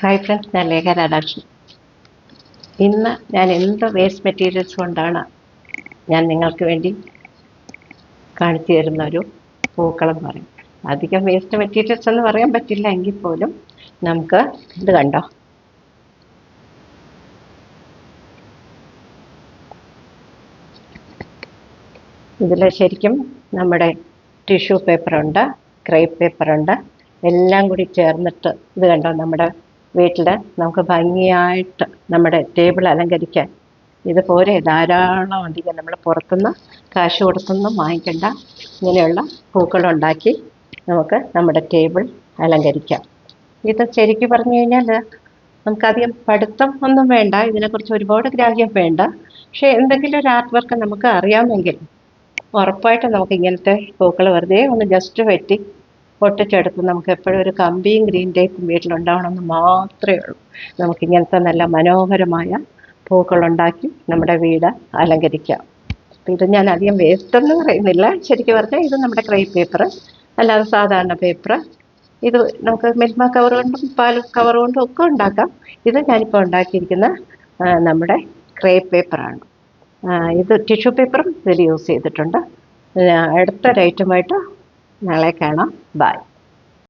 Hi friends ഞാൻ ലേഖ രാധാകൃഷ്ണൻ ഇന്ന് ഞാൻ എന്ത് വേസ്റ്റ് മെറ്റീരിയൽസ് കൊണ്ടാണ് ഞാൻ നിങ്ങൾക്ക് വേണ്ടി കാണിച്ചു തരുന്ന ഒരു പൂക്കളം പറയും. അധികം വേസ്റ്റ് മെറ്റീരിയൽസ് എന്ന് പറയാൻ പറ്റില്ല എങ്കിൽ പോലും നമുക്ക് ഇത് കണ്ടോ? ഇതിൽ ശരിക്കും നമ്മുടെ ടിഷ്യൂ പേപ്പറുണ്ട് ക്രേപ്പ് പേപ്പറുണ്ട് എല്ലാം കൂടി ചേർന്നിട്ട് ഇത് കണ്ടോ? നമ്മുടെ വീട്ടിൽ നമുക്ക് ഭംഗിയായിട്ട് നമ്മുടെ ടേബിൾ അലങ്കരിക്കാൻ ഇതുപോലെ ധാരാളം അധികം നമ്മൾ പുറത്തുനിന്ന് കാശ് കൊടുത്തൊന്നും വാങ്ങിക്കേണ്ട. ഇങ്ങനെയുള്ള പൂക്കളുണ്ടാക്കി നമുക്ക് നമ്മുടെ ടേബിൾ അലങ്കരിക്കാം. ഇത് ശരിക്കും പറഞ്ഞു കഴിഞ്ഞാൽ നമുക്കധികം പഠിത്തം ഒന്നും വേണ്ട. ഇതിനെക്കുറിച്ച് ഒരുപാട് ഗ്രാഹ്യം വേണ്ട. പക്ഷേ എന്തെങ്കിലും ഒരു ആർട്ട് വർക്ക് നമുക്ക് അറിയാമെങ്കിൽ ഉറപ്പായിട്ടും നമുക്ക് ഇങ്ങനത്തെ പൂക്കൾ വെറുതെ ഒന്ന് ജസ്റ്റ് വെട്ടി പൊട്ടിച്ചെടുത്ത് നമുക്ക് എപ്പോഴും ഒരു കമ്പിയും ഗ്രീൻ ടേപ്പും വീട്ടിലുണ്ടാവണമെന്ന് മാത്രമേ ഉള്ളൂ. നമുക്ക് ഇങ്ങനത്തെ നല്ല മനോഹരമായ പൂക്കളുണ്ടാക്കി നമ്മുടെ വീട് അലങ്കരിക്കാം. ഇത് ഞാൻ അധികം വേസ്റ്റ് എന്ന് പറയുന്നില്ല. ശരിക്കും പറഞ്ഞാൽ ഇത് നമ്മുടെ ക്രൈ പേപ്പർ അല്ലാതെ സാധാരണ പേപ്പർ ഇത് നമുക്ക് മിൽമ കവർ കൊണ്ടും പാൽ കവർ കൊണ്ടും ഒക്കെ ഉണ്ടാക്കാം. ഇത് ഞാനിപ്പോൾ ഉണ്ടാക്കിയിരിക്കുന്ന നമ്മുടെ ക്രേ പേപ്പറാണ് ഇത് ടിഷ്യൂ പേപ്പറും ഇതിൽ യൂസ് ചെയ്തിട്ടുണ്ട്. ആ, അടുത്തൊരു ഐറ്റമായിട്ട് നാളെ കാണാം. ബൈ.